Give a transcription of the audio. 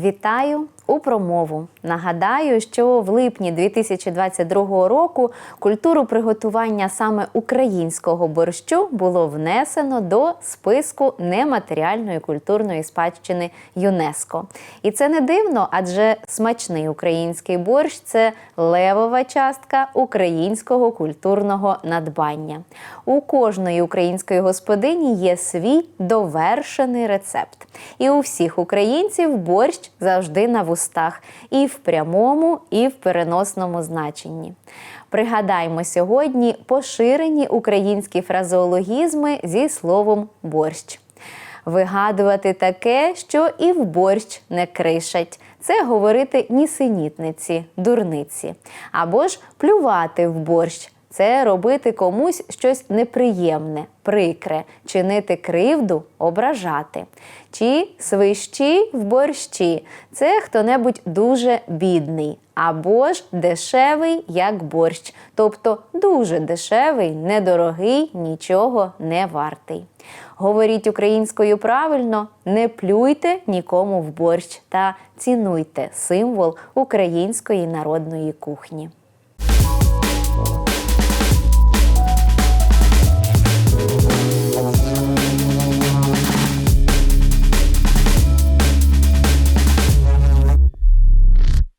Вітаю у промову. Нагадаю, що в липні 2022 року культуру приготування саме українського борщу було внесено до списку нематеріальної культурної спадщини ЮНЕСКО. І це не дивно, адже смачний український борщ це левова частка українського культурного надбання. У кожної української господині є свій довершений рецепт. І у всіх українців борщ завжди на вустах, і в прямому, і в переносному значенні. Пригадаймо сьогодні поширені українські фразеологізми зі словом борщ. Вигадувати таке, що і в борщ не кришать. Це говорити нісенітниці, дурниці. Або ж плювати в борщ. Це робити комусь щось неприємне, прикре, чинити кривду, ображати. Чи свищі в борщі це хто-небудь дуже бідний, або ж дешевий, як борщ, тобто дуже дешевий, недорогий, нічого не вартий. Говоріть українською правильно, не плюйте нікому в борщ та цінуйте символ української народної кухні.